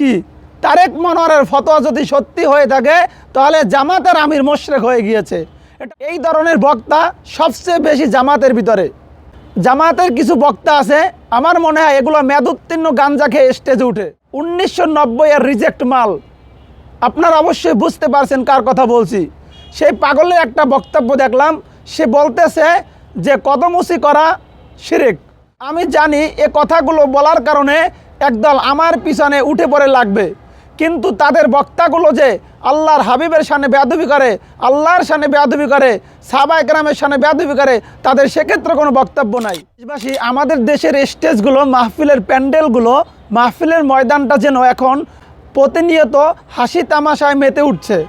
কি? তারেক মনোয়ারের ফতোয়া যদি সত্যি হয়ে থাকে, তাহলে জামাতের আমির মোশরেক হয়ে গিয়েছে। এই ধরনের বক্তা সবচেয়ে বেশি জামাতের ভিতরে। জামাতের কিছু বক্তা আছে, আমার মনে হয় এগুলো মেয়াদোত্তীর্ণ গাঞ্জা খেয়ে স্টেজে উঠে। উনিশশো নব্বই এর রিজেক্ট মাল। আপনারা অবশ্যই বুঝতে পারছেন কার কথা বলছি। সেই পাগলের একটা বক্তব্য দেখলাম, সে বলতেছে যে, কদমুসি করা শিরিক। আমি জানি এ কথাগুলো বলার কারণে একদল আমার পিছনে উঠে পড়ে লাগবে। কিন্তু তাদের বক্তাগুলো যে আল্লাহর হাবিবের সামনে বেয়াদবি করে, আল্লাহর সামনে বেয়াদবি করে সাবা একরামের সামনে বেয়াদবি করে, তাদের সেক্ষেত্রে কোনো বক্তব্য নাই। দেশবাসী, আমাদের দেশের স্টেজগুলো, মাহফিলের প্যান্ডেলগুলো, মাহফিলের ময়দানটা যেন এখন প্রতিনিয়ত হাসি তামাশায় মেতে উঠছে।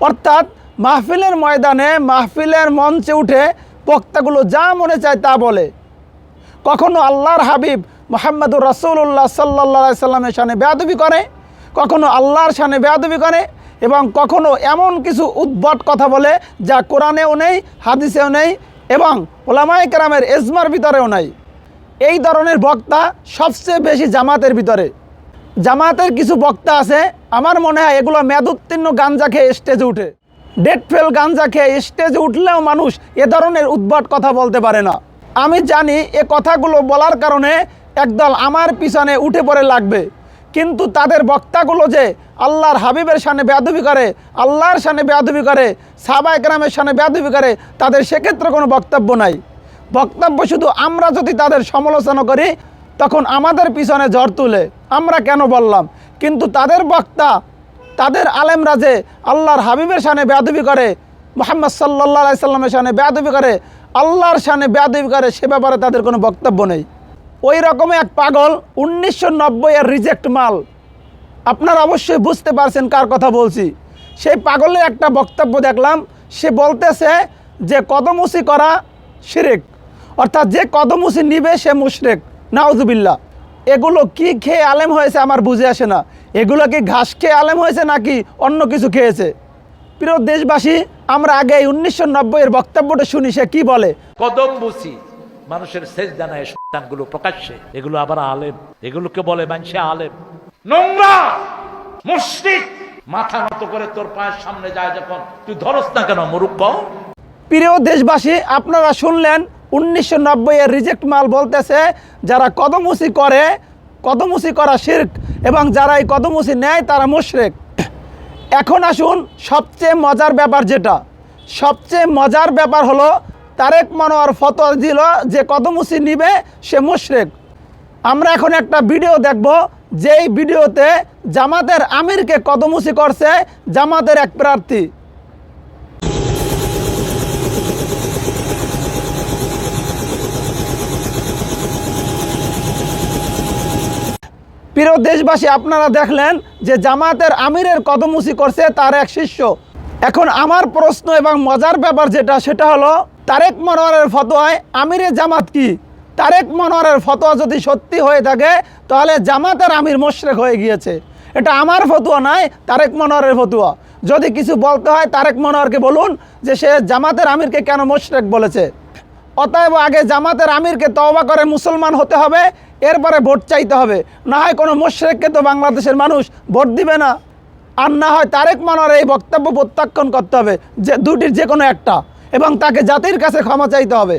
অর্থাৎ মাহফিলের ময়দানে, মাহফিলের মঞ্চে উঠে বক্তাগুলো যা মনে চায় তা বলে। কখনো আল্লাহর হাবিব মোহাম্মদুর রাসুল্লাহ সাল্লা সাল্লামের সামনে বেয়াদবি করে, কখনো আল্লাহর সামনে বেয়াদবি করে এবং কখনো এমন কিছু উদ্ভট কথা বলে যা কোরআনেও নেই, হাদিসেও নেই এবং ওলামায় কেরামের এজমার ভিতরেও নাই। এই ধরনের বক্তা সবচেয়ে বেশি জামাতের ভিতরে। জামাতের কিছু বক্তা আছে, আমার মনে হয় এগুলো মেয়াদোত্তীর্ণ গাঞ্জা খেয়ে স্টেজে উঠে। ডেট ফেল গাঞ্জা খেয়ে স্টেজে উঠলেও মানুষ এ ধরনের উদ্ভট কথা বলতে পারে না। আমি জানি এ কথাগুলো বলার কারণে একদল আমার পিছনে উঠে পড়ে লাগবে। কিন্তু তাদের বক্তাগুলো যে আল্লাহর হাবিবের সামনে বেয়াদবি করে, আল্লাহর সামনে বেয়াদবি করে সাবা একরামের সামনে বেয়াদবি করে, তাদের সেক্ষেত্রে কোনো বক্তব্য নাই। বক্তব্য শুধু আমরা যদি তাদের সমালোচনা করি, তখন আমাদের পিছনে ঝড় তুলে। আমরা কেন বললাম? কিন্তু তাদের বক্তা, তাদের আলেমরা যে আল্লাহর হাবিবের সামনে বেয়াদবি করে, মোহাম্মদ সাল্লাহ সাল্লামের সামনে বেয়াদবি করে, আল্লাহর সামনে বেয়াদবি করে, সে ব্যাপারে তাদের কোনো বক্তব্য নেই। ওই রকমই এক পাগল উনিশশো নব্বই এর রিজেক্ট মাল। আপনারা অবশ্যই বুঝতে পারছেন কার কথা বলছি। সেই পাগলের একটা বক্তব্য দেখলাম, সে বলতেছে যে কদমুসি করা শিরিক। অর্থাৎ যে কদমুসি নিবে সে মুশরেক। নাউজুবিল্লা এগুলো কি খেয়ে আলেম হয়েছে আমার বুঝে আসে না। এগুলো কি ঘাস খেয়ে আলেম হয়েছে নাকি অন্য কিছু খেয়েছে? প্রিয় দেশবাসী, আমরা আগে উনিশশো নব্বইয়ের বক্তব্যটা শুনি, সে কি বলে? কদম বুসি মানুষের শেষ জানায় সন্তানগুলো প্রকাশ্যে। এগুলো আবার আলেম। এগুলোকে বলে মানুষে আলেম। নোংরা, মুশরিক, মাথা নত করে তোর পায়ের সামনে যায় যখন। তুই ধরস না কেন মুরুব্ব প্রিয় দেশবাসী, আপনারা শুনলেন উনিশশো নব্বই এর রিজেক্ট মাল বলতেছে, যারা কদমুসি করে, কদমুসি করা শির্ক এবং যারা এই কদমুসি নেয়, তারা মুশরেক। এখন আসুন, সবচেয়ে মজার ব্যাপার যেটা। সবচেয়ে মজার ব্যাপার হলো তারেক মনোয়ার ফতোয়া দিল যে কদমুসি নিবে সে মুশরেক। আমরা এখন একটা ভিডিও দেখব, যেই ভিডিওতে জামাতের আমিরকে কদমুসি করছে জামাতের এক প্রার্থী। প্রিয় দেশবাসী, আপনারা দেখলেন যে জামাতের আমিরের কদমুসি করছে তার এক শিষ্য। এখন আমার প্রশ্ন এবং মজার ব্যাপার যেটা, সেটা হলো, তারেক মনোয়ারের ফতোয়ায় আমিরের জামাত কি? তারেক মনোয়ারের ফতোয়া যদি সত্যি হয়ে থাকে, তাহলে জামাতের আমির মোশরেক হয়ে গিয়েছে। এটা আমার ফতুয়া নয় তারেক মনোয়ারের ফতুয়া। যদি কিছু বলতে হয়, তারেক মনোয়ারকে বলুন যে সে জামাতের আমিরকে কেন মোশরেক বলেছে। অতএব আগে জামাতের আমিরকে তওবা করে মুসলমান হতে হবে, এরপরে ভোট চাইতে হবে। না হয় কোনো মোশরেককে তো বাংলাদেশের মানুষ ভোট দিবে না। আর না হয় তারেক মানার এই বক্তব্য প্রত্যাখ্যান করতে হবে, যে দুটির যে কোনো একটা, এবং তাকে জাতির কাছে ক্ষমা চাইতে হবে।